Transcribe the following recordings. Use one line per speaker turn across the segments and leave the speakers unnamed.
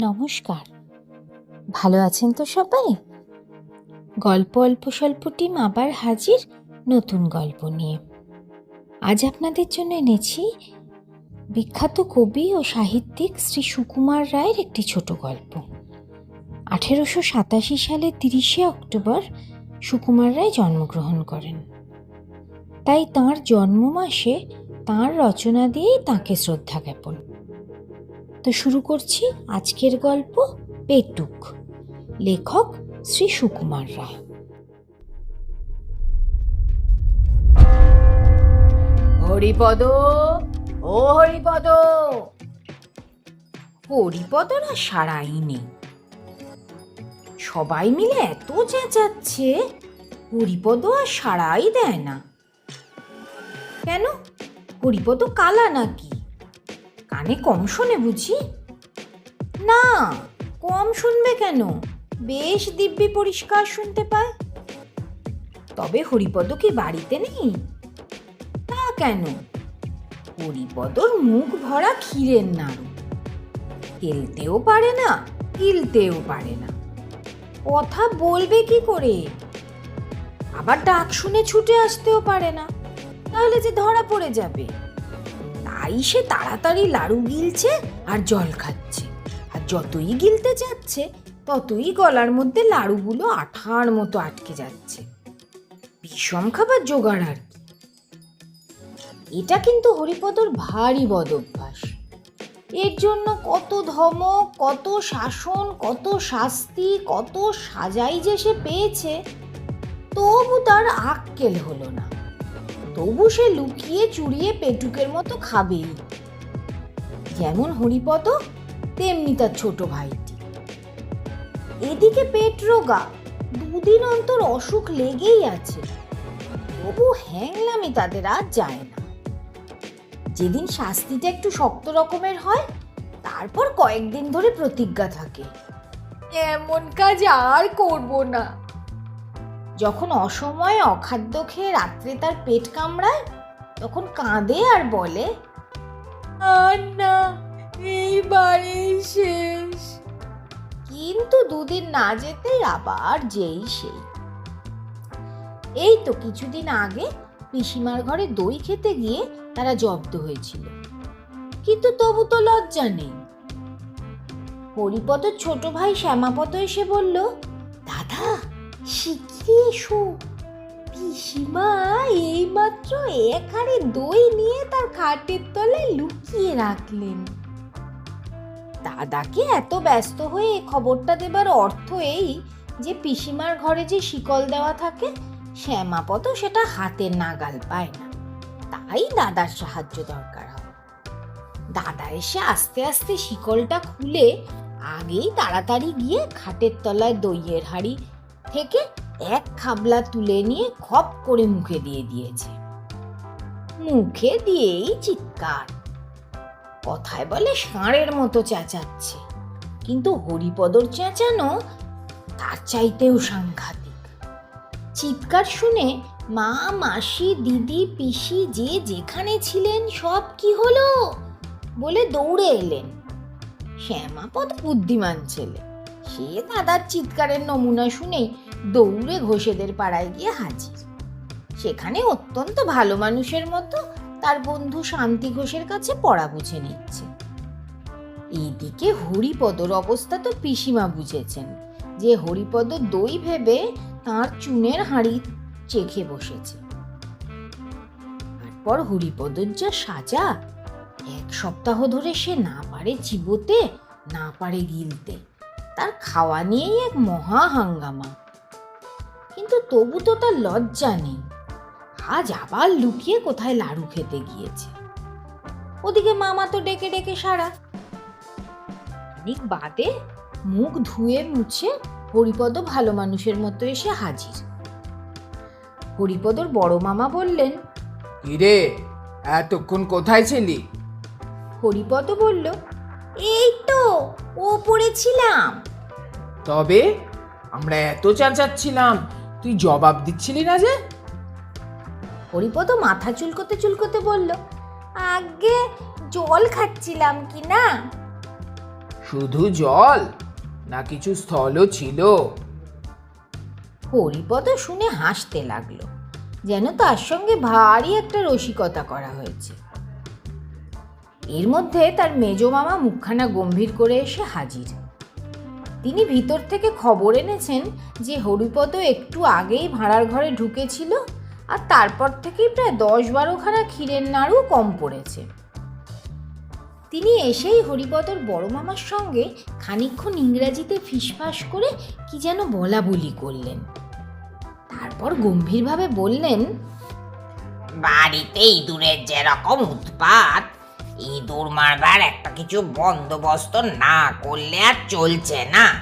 নমস্কার। ভালো আছেন তো সবাই? গল্প অল্প স্বল্প টিম আবার হাজির নতুন গল্প নিয়ে। আজ আপনাদের জন্য এনেছি বিখ্যাত কবি ও সাহিত্যিক শ্রী সুকুমার রায়ের একটি ছোট গল্প। আঠেরোশো সাতাশি সালে তিরিশে অক্টোবর সুকুমার রায় জন্মগ্রহণ করেন। তাই তাঁর জন্ম মাসে তাঁর রচনা দিয়েই তাঁকে শ্রদ্ধা জ্ঞাপন তো শুরু করছি আজকের গল্প পেটুক। লেখক শ্রী সুকুমার রায়।
হরিপদ, ও হরিপদ। হরিপদর আর সারাই নেই। সবাই মিলে এত চেঁচাচ্ছে হরিপদ আর সারাই দেয় না। কেন? হরিপদ কালা নাকি? কানে কম শোনে বুঝি? না, কম শুনবে কেন? বেশ দিব্যি পরিষ্কার শুনতে পায়। তবে হরিপদ কি বাড়িতে নেই? তা কেন? হরিপদর মুখ ভরা ক্ষীরের নাড়ু। খেলতেও পারে না, গিলতেও পারে না। কথা বলবে কি করে? আবার ডাক শুনে ছুটে আসতেও পারে না। তাহলে যে ধরা পড়ে যাবে। তাই সে তাড়াতাড়ি লাড়ু গিলছে আর জল খাচ্ছে। আর যতই গিলতে যাচ্ছে, ততই গলার মধ্যে লাড়ুগুলো আঠার মতো আটকে যাচ্ছে। বিষম খাবার জোগাড় আর কি। এটা কিন্তু হরিপদর ভারী বদ অভ্যাস এর জন্য কত ধমক, কত শাসন, কত শাস্তি, কত সাজাই যে সে পেয়েছে, তবু তার আক্কেল হলো না। তবু সে লুকিয়ে চুরিয়ে পেটুকের মতো খাবেই। যেমন হরিপদ, তেমনি তার ছোট ভাইটি। এদিকে পেট রোগা দুদিন অন্তর অসুখ লেগেই আছে, তবু হ্যাংলামি তাদের আর যায় না। যেদিন শাস্তিটা একটু শক্ত রকমের হয়, তারপর কয়েকদিন ধরে প্রতিজ্ঞা থাকে। এমন কাজ আর করব না। যখন অসময়ে অখাদ্য খেয়ে রাত্রে তার পেট কামড়ায়, তখন কাঁদে আর বলে আর না এইবারে শেষ। কিন্তু দুদিন না যেতেই আবার যেই সেই। এই তো কিছুদিন আগে পিসিমার ঘরে দই খেতে গিয়ে তারা জব্দ হয়েছিল। কিন্তু তবু তো লজ্জা নেই। হরিপদ ছোট ভাই শ্যামাপদ এসে বলল শিগগিরি পিসিমা এইমাত্র এক হাড়ি দই নিয়ে তার খাটের তলায় লুকিয়ে রাখলেন। দাদাকে এত ব্যস্ত হয়ে খবরটা দেবার অর্থ এই যে পিসিমার ঘরে যে শিকল দেওয়া থাকে, শ্যামাপদ সেটা হাতের নাগাল পায় না। তাই দাদার সাহায্য দরকার হয়। দাদা এসে আস্তে আস্তে শিকলটা খুলে আগেই তাড়াতাড়ি গিয়ে খাটের তলায় দইয়ের হাড়ি থেকে এক খাবলা তুলে নিয়ে খপ করে মুখে দিয়ে দিয়েছে। মুখে দিয়েই চিৎকার। কথায় বলে ষাঁড়ের মতো চেঁচাচ্ছে। কিন্তু হরিপদর চেঁচানো তার চাইতেও সাংঘাতিক। চিৎকার শুনে মা, মাসি, দিদি, পিসি যে যেখানে ছিলেন সব কি হলো বলে দৌড়ে এলেন। শ্যামাপদ বুদ্ধিমান ছেলে। সে দাদার চিৎকারের নমুনা শুনেই দৌড়ে ঘোষেদের পাড়ায় গিয়ে হাজির। সেখানে অত্যন্ত ভালো মানুষের মতো তার বন্ধু শান্তি ঘোষের কাছে পড়া বুঝে নিচ্ছে। এইদিকে হরিপদর অবস্থা তো পিসিমা বুঝেছেন। যে হরিপদ দই ভেবে তার চুনের হাঁড়ি চেখে বসেছে। তারপর হরিপদর যা সাজা, এক সপ্তাহ ধরে সে না পারে চিবোতে না পারে গিলতে। তার খাওয়া নিয়েই এক মহা হাঙ্গামা। কিন্তু তবু তো তার লজ্জা নেই। আজ আবার লুকিয়ে কোথায় লাড়ু খেতে গিয়েছে। ওদিকে মামা তো ডেকে ডেকে সারা। খানিক বাদে মুখ ধুয়ে মুছে হরিপদ ভালো মানুষের মতো এসে হাজির। হরিপদর বড় মামা বললেন
কিরে এতক্ষণ কোথায় ছিলি?
হরিপদ বলল এই তো ও পড়েছিলাম
তবে আমরা এত চেঁচাচ্ছিলাম তুই জবাব দিচ্ছিলি না যে?
হরিপদ মাথা চুলকোতে চুলকোতে বলল আগে জল খাচ্ছিলাম কি না?
শুধু জল না কিছু স্থলও ছিল।
হরিপদ শুনে হাসতে লাগল যেন তার সঙ্গে ভারী একটা রসিকতা করা হয়েছে। এর মধ্যে তার মেজ মামা মুখখানা গম্ভীর করে এসে হাজির। তিনি ভিতর থেকে খবর এনেছেন যে হরিপদ একটু আগেই ভাড়ার ঘরে ঢুকেছিল আর তারপর থেকেই প্রায় দশ বারোখানা ক্ষীরের নাড়ু কম পড়েছে। তিনি এসেই হরিপদর বড় মামার সঙ্গে খানিকক্ষণ ইংরাজিতে ফিসফাস করে কি যেন বলা বলি করলেন। তারপর গম্ভীরভাবে বললেন
বাড়িতে ইঁদুরের যেরকম উৎপাত ইঁদুর মারবার একটা কিছু বন্দোবস্ত না করলে আর চলছে না।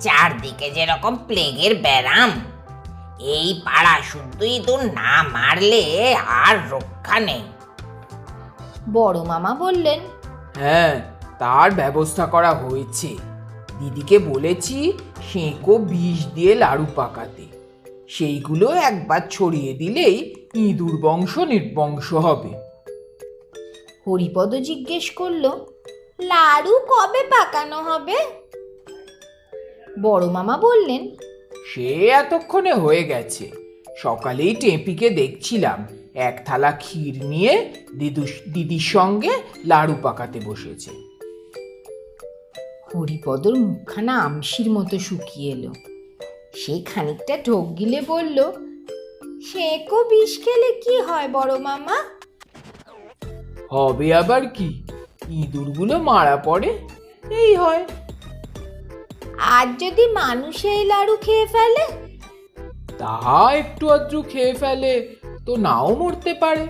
চারদিকে যেরকম প্লেগের ব্যারাম এই পাড়া শুদ্ধ ইঁদুর না মারলে আর রক্ষা নেই।
বড় মামা বললেন
হ্যাঁ তার ব্যবস্থা করা হয়েছে। দিদিকে বলেছি সেঁকো বিষ দিয়ে লাড়ু পাকাতে। সেইগুলো একবার ছড়িয়ে দিলেই ইঁদুর বংশ নির্বংশ হবে।
হরিপদ জিজ্ঞেস করল লাড়ু কবে পাকানো হবে? বড় মামা বললেন
সে এতক্ষণে হয়ে গেছে। সকালেই টেপিকে দেখছিলাম। এক থালা ক্ষীর নিয়ে দিদু দিদির সঙ্গে লাড়ু পাকাতে বসেছে।
হরিপদর মুখখানা আমসির মতো শুকিয়ে এলো। সে খানিকটা ঢোক গিলে বলল সেকো বিষ খেলে কি হয় বড় মামা?
হবে আবার কি? ইঁদুরগুলো মারা পড়ে। এই হয়।
আর যদি মানুষ এই লাড়ু খেয়ে ফেলে?
তাহা একটু আধটু খেয়ে ফেলে তো নাও মরতে পারে।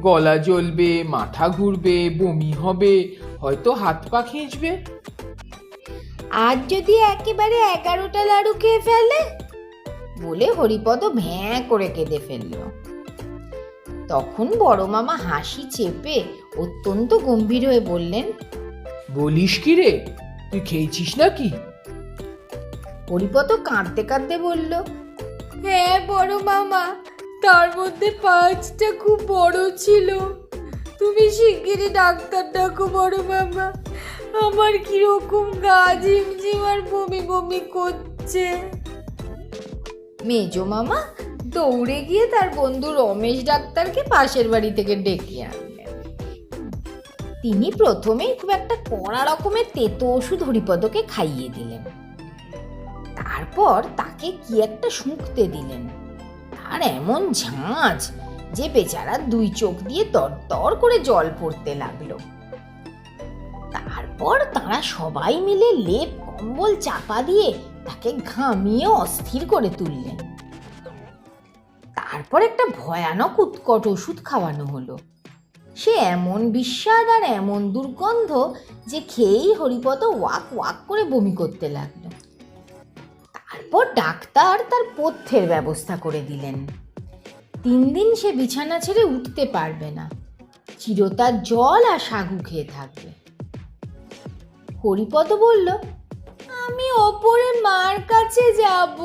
গলা জ্বলবে মাথা ঘুরবে বমি হবে হয়তো হাত পা খিঁচবে।
আর যদি একেবারে এগারোটা লাড়ু খেয়ে ফেলে? বলে হরিপদ ভ্যাঁ করে কেঁদে ফেলল। তখন বড় মামা হাসি চেপে অত্যন্ত গম্ভীর হয়ে বললেন
বলিস কি রে? তুই খেয়েছিস নাকি?
হরিপদ কাঁদতে কাঁদতে বলল হ্যাঁ বড় মামা তার মধ্যে পাঁচটা খুব বড় ছিল। তুমি শিগগিরই ডাক্তার ডাকো বড় মামা আমার কীরকম গা ঝিমঝিম আর বমি বমি করছে। মেজো মামা দৌড়ে গিয়ে তার বন্ধু রমেশ ডাক্তারকে পাশের বাড়ি থেকে ডেকে আনলেন। তিনি প্রথমেই খুব একটা কড়া রকমের তেতো ওষুধ হরিপদকে খাইয়ে দিলেন। তারপর তাকে কি একটা শুঁকতে দিলেন। তার এমন ঝাঁঝ যে বেচারা দুই চোখ দিয়ে তর করে জল পড়তে লাগল। তারপর তারা সবাই মিলে লেপ, কম্বল চাপা দিয়ে তাকে ঘামিয়ে অস্থির করে তুললেন। তারপর একটা ভয়ানক উৎকট ওষুধ খাওয়ানো হলো। সে এমন বিস্বাদ আর এমন দুর্গন্ধ যে খেয়েই হরিপদ ওয়াক ওয়াক করে বমি করতে লাগল। তারপর ডাক্তার তার পথ্যের ব্যবস্থা করে দিলেন। তিন দিন সে বিছানা ছেড়ে উঠতে পারবে না। চিরতার জল আর সাগু খেয়ে থাকবে। হরিপদ বলল, আমি ওপরে মার কাছে যাব।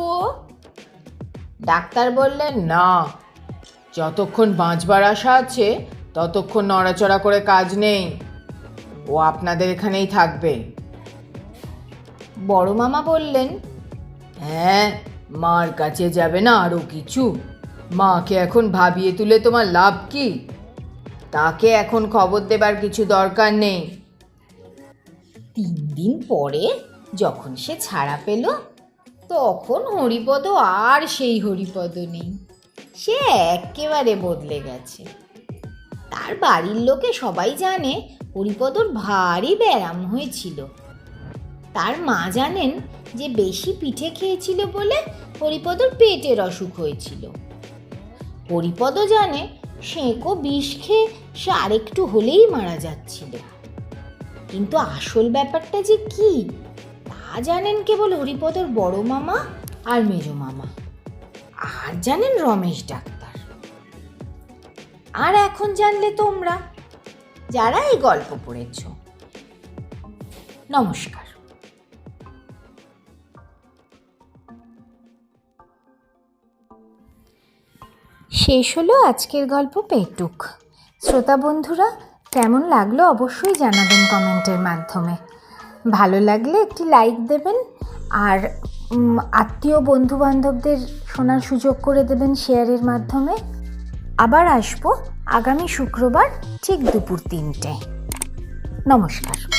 ডাক্তার বললেন
না। যতক্ষণ বাঁচবার আশা আছে ততক্ষণ নড়াচড়া করে কাজ নেই। ও আপনাদের এখানেই থাকবে।
বড় মামা বললেন
হ্যাঁ মার কাছে যাবে না আরও কিছু। মাকে এখন ভাবিয়ে তুলে তোমার লাভ কি? তাকে এখন খবর দেবার কিছু দরকার নেই।
তিন দিন পরে যখন সে ছাড়া পেল তখন হরিপদ আর সেই হরিপদ নেই। সে একেবারে বদলে গেছে। তার বাড়ির লোকে সবাই জানে হরিপদর ভারী ব্যায়াম হয়েছিল। তার মা জানেন যে বেশি পিঠে খেয়েছিল বলে হরিপদর পেটের অসুখ হয়েছিল। হরিপদ জানে সেঁকো বিষ খেয়ে সে আরেকটু হলেই মারা যাচ্ছিল। কিন্তু আসল ব্যাপারটা যে কি? তা জানেন কেবল হরিপদর বড় মামা আর মেজো মামা? আর জানেন রমেশ ডাক্তার? আর এখন জানলে তোমরা, যারা এই গল্প পড়েছ। নমস্কার।
শেষ হলো আজকের গল্প পেটুক। শ্রোতা বন্ধুরা, কেমন লাগল অবশ্যই জানাবেন কমেন্টের মাধ্যমে।
ভালো লাগলে একটি লাইক দেবেন আর আত্মীয় বন্ধু বান্ধবদের শোনার সুযোগ করে দেবেন শেয়ারের মাধ্যমে। আবার আসব আগামী শুক্রবার ঠিক দুপুর তিনটে। নমস্কার।